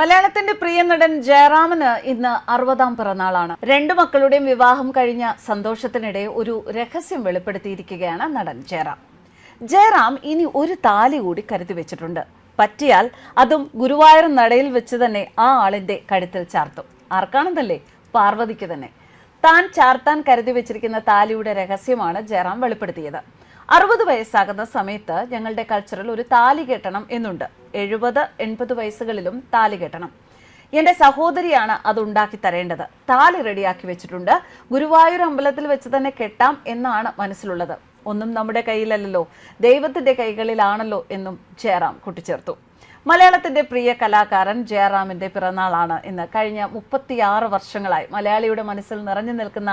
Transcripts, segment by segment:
മലയാളത്തിന്റെ പ്രിയ നടൻ ജയറാമിന് ഇന്ന് അറുപതാം പിറന്നാളാണ്. രണ്ടു മക്കളുടെയും വിവാഹം കഴിഞ്ഞ സന്തോഷത്തിനിടെ ഒരു രഹസ്യം വെളിപ്പെടുത്തിയിരിക്കുകയാണ് നടൻ ജയറാം. ജയറാം ഇനി ഒരു താലി കൂടി കരുതി വെച്ചിട്ടുണ്ട്. പറ്റിയാൽ അതും ഗുരുവായൂർ നടയിൽ വെച്ച് തന്നെ ആ ആളിന്റെ കഴുത്തിൽ ചാർത്തും. ആർക്കാണെന്നല്ലേ? പാർവതിക്ക് തന്നെ. താൻ ചാർത്താൻ കരുതി വെച്ചിരിക്കുന്ന താലിയുടെ രഹസ്യമാണ് ജയറാം വെളിപ്പെടുത്തിയത്. അറുപത് വയസ്സാകുന്ന സമയത്ത് ഞങ്ങളുടെ കൾച്ചറിൽ ഒരു താലി കെട്ടണം എന്നുണ്ട്. എഴുപത് എൺപത് വയസ്സുകളിലും താലി കെട്ടണം. എന്റെ സഹോദരിയാണ് അത് ഉണ്ടാക്കി തരേണ്ടത്. താലി റെഡിയാക്കി വെച്ചിട്ടുണ്ട്. ഗുരുവായൂർ അമ്പലത്തിൽ വെച്ച് തന്നെ കെട്ടാം എന്നാണ് മനസ്സിലുള്ളത്. ഒന്നും നമ്മുടെ കയ്യിലല്ലല്ലോ. ദൈവത്തിന്റെ കൈകളിലാണല്ലോ എന്നും ജയറാം കൂട്ടിച്ചേർത്തു. മലയാളത്തിന്റെ പ്രിയ കലാകാരൻ ജയറാമിന്റെ പിറന്നാളാണ് ഇന്ന്. കഴിഞ്ഞ മുപ്പത്തിയാറ് വർഷങ്ങളായി മലയാളിയുടെ മനസ്സിൽ നിറഞ്ഞു നിൽക്കുന്ന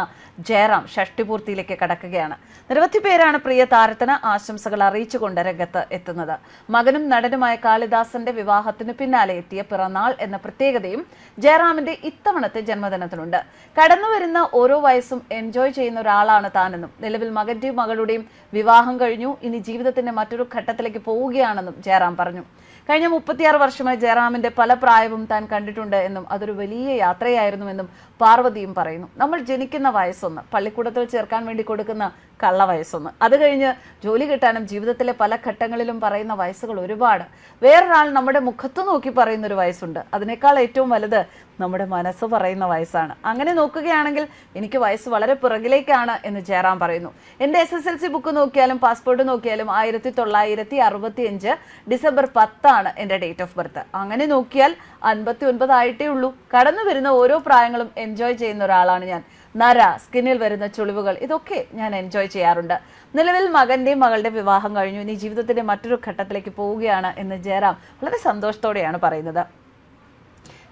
ജയറാം ഷഷ്ടിപൂർത്തിയിലേക്ക് കടക്കുകയാണ്. നിരവധി പേരാണ് പ്രിയ താരത്തിന് ആശംസകൾ അറിയിച്ചുകൊണ്ട് രംഗത്ത് എത്തുന്നത്. മകനും നടനുമായ കാളിദാസന്റെ വിവാഹത്തിന് പിന്നാലെ എത്തിയ പിറന്നാൾ എന്ന പ്രത്യേകതയും ജയറാമിന്റെ ഇത്തവണത്തെ ജന്മദിനത്തിനുണ്ട്. കടന്നുവരുന്ന ഓരോ വയസ്സും എൻജോയ് ചെയ്യുന്ന ഒരാളാണ് താനെന്നും നിലവിൽ മകന്റെയും മകളുടെയും വിവാഹം കഴിഞ്ഞു ഇനി ജീവിതത്തിന്റെ മറ്റൊരു ഘട്ടത്തിലേക്ക് പോവുകയാണെന്നും ജയറാം പറഞ്ഞു. കഴിഞ്ഞ മുപ്പത്തിയാറ് വർഷമായി ജയറാമിന്റെ പല പ്രായവും താൻ കണ്ടിട്ടുണ്ട് എന്നും അതൊരു വലിയ യാത്രയായിരുന്നുവെന്നും പാർവതിയും പറയുന്നു. നമ്മൾ ജനിക്കുന്ന വയസ്സൊന്ന് പള്ളിക്കൂടത്തിൽ ചേർക്കാൻ വേണ്ടി കൊടുക്കുന്ന കള്ള വയസ്സൊന്ന്. അത് കഴിഞ്ഞ് ജോലി കിട്ടാനും ജീവിതത്തിലെ പല ഘട്ടങ്ങളിലും പറയുന്ന വയസ്സുകൾ ഒരുപാട്. വേറൊരാൾ നമ്മുടെ മുഖത്ത് നോക്കി പറയുന്ന ഒരു വയസ്സുണ്ട്. അതിനേക്കാൾ ഏറ്റവും വലുത് നമ്മുടെ മനസ്സ് പറയുന്ന വയസ്സാണ്. അങ്ങനെ നോക്കുകയാണെങ്കിൽ എനിക്ക് വയസ്സ് വളരെ പിറകിലേക്കാണ് എന്ന് ജയറാം പറയുന്നു. എന്റെ S S L C book നോക്കിയാലും പാസ്പോർട്ട് നോക്കിയാലും ആയിരത്തി തൊള്ളായിരത്തി അറുപത്തി അഞ്ച് ഡിസംബർ പത്താണ് എന്റെ ഡേറ്റ് ഓഫ് ബർത്ത് അങ്ങനെ നോക്കിയാൽ അൻപത്തി ഒൻപതായിട്ടേ ഉള്ളൂ കടന്നു വരുന്ന ഓരോ പ്രായങ്ങളും എൻജോയ് ചെയ്യുന്ന ഒരാളാണ് ഞാൻ. നര സ്കിന്നിൽ വരുന്ന ചുളിവുകൾ ഇതൊക്കെ ഞാൻ എൻജോയ് ചെയ്യാറുണ്ട്. നിലവിൽ മകന്റെയും മകളുടെ വിവാഹം കഴിഞ്ഞു. ഇനി ജീവിതത്തിന്റെ മറ്റൊരു ഘട്ടത്തിലേക്ക് പോവുകയാണ് എന്ന് ജയറാം വളരെ സന്തോഷത്തോടെയാണ് പറയുന്നത്.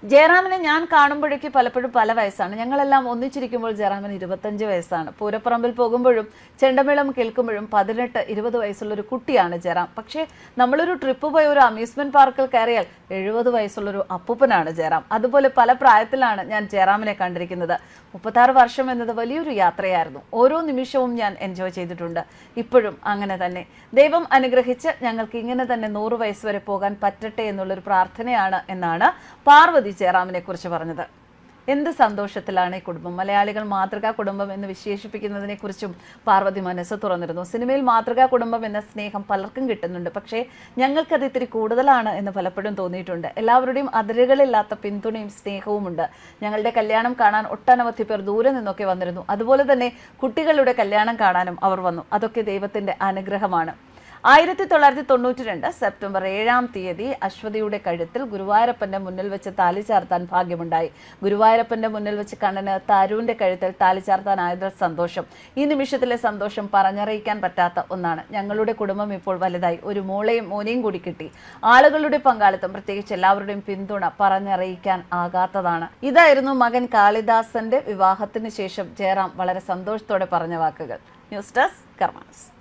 ജയറാമിനെ ഞാൻ കാണുമ്പോഴേക്ക് പലപ്പോഴും പല വയസ്സാണ്. ഞങ്ങളെല്ലാം ഒന്നിച്ചിരിക്കുമ്പോൾ ജയറാമിന് ഇരുപത്തഞ്ച് വയസ്സാണ്. പൂരപ്പറമ്പിൽ പോകുമ്പോഴും ചെണ്ടമേളം കേൾക്കുമ്പോഴും പതിനെട്ട് ഇരുപത് വയസ്സുള്ള ഒരു കുട്ടിയാണ് ജയറാം. പക്ഷേ നമ്മളൊരു ട്രിപ്പ് പോയി ഒരു അമ്യൂസ്മെന്റ് പാർക്കിൽ കയറിയാൽ എഴുപത് വയസ്സുള്ളൊരു അപ്പൂപ്പനാണ് ജയറാം. അതുപോലെ പല പ്രായത്തിലാണ് ഞാൻ ജയറാമിനെ കണ്ടിരിക്കുന്നത്. മുപ്പത്താറ് വർഷം എന്നത് വലിയൊരു യാത്രയായിരുന്നു. ഓരോ നിമിഷവും ഞാൻ എൻജോയ് ചെയ്തിട്ടുണ്ട്. ഇപ്പോഴും അങ്ങനെ തന്നെ. ദൈവം അനുഗ്രഹിച്ച് ഞങ്ങൾക്ക് ഇങ്ങനെ തന്നെ നൂറ് വയസ്സ് വരെ പോകാൻ പറ്റട്ടെ എന്നുള്ളൊരു പ്രാർത്ഥനയാണ് എന്നാണ് പാർവതി ജയറാമിനെ കുറിച്ച് പറഞ്ഞത്. എന്ത് സന്തോഷത്തിലാണ് ഈ കുടുംബം? മലയാളികൾ മാതൃകാ കുടുംബം എന്ന് വിശേഷിപ്പിക്കുന്നതിനെക്കുറിച്ചും പാർവതി മനസ്സ് തുറന്നിരുന്നു. സിനിമയിൽ മാതൃകാ കുടുംബം എന്ന സ്നേഹം പലർക്കും കിട്ടുന്നുണ്ട്. പക്ഷേ ഞങ്ങൾക്കത് ഇത്തിരി കൂടുതലാണ് എന്ന് പലപ്പോഴും തോന്നിയിട്ടുണ്ട്. എല്ലാവരുടെയും അതിരുകളില്ലാത്ത പിന്തുണയും സ്നേഹവുമുണ്ട്. ഞങ്ങളുടെ കല്യാണം കാണാൻ ഒട്ടനവധി പേർ ദൂരെ നിന്നൊക്കെ വന്നിരുന്നു. അതുപോലെ തന്നെ കുട്ടികളുടെ കല്യാണം കാണാനും അവർ വന്നു. അതൊക്കെ ദൈവത്തിന്റെ അനുഗ്രഹമാണ്. ആയിരത്തി തൊള്ളായിരത്തി തൊണ്ണൂറ്റി രണ്ട് സെപ്റ്റംബർ ഏഴാം തീയതി അശ്വതിയുടെ കഴുത്തിൽ ഗുരുവായൂരപ്പന്റെ മുന്നിൽ വെച്ച് താലി ചാർത്താൻ ഭാഗ്യമുണ്ടായി. ഗുരുവായൂരപ്പന്റെ മുന്നിൽ വെച്ച് കണ്ണന് തരുവിന്റെ കഴുത്തിൽ താലി ചാർത്താനായതിൽ സന്തോഷം. ഈ നിമിഷത്തിലെ സന്തോഷം പറഞ്ഞറിയിക്കാൻ പറ്റാത്ത ഒന്നാണ്. ഞങ്ങളുടെ കുടുംബം ഇപ്പോൾ വലുതായി. ഒരു മോളെയും മോനെയും കൂടി കിട്ടി. ആളുകളുടെ പങ്കാളിത്തം പ്രത്യേകിച്ച് എല്ലാവരുടെയും പിന്തുണ പറഞ്ഞറിയിക്കാൻ ആകാത്തതാണ്. ഇതായിരുന്നു മകൻ കാളിദാസന്റെ വിവാഹത്തിന് ശേഷം ജയറാം വളരെ സന്തോഷത്തോടെ പറഞ്ഞ വാക്കുകൾ. News desk karmas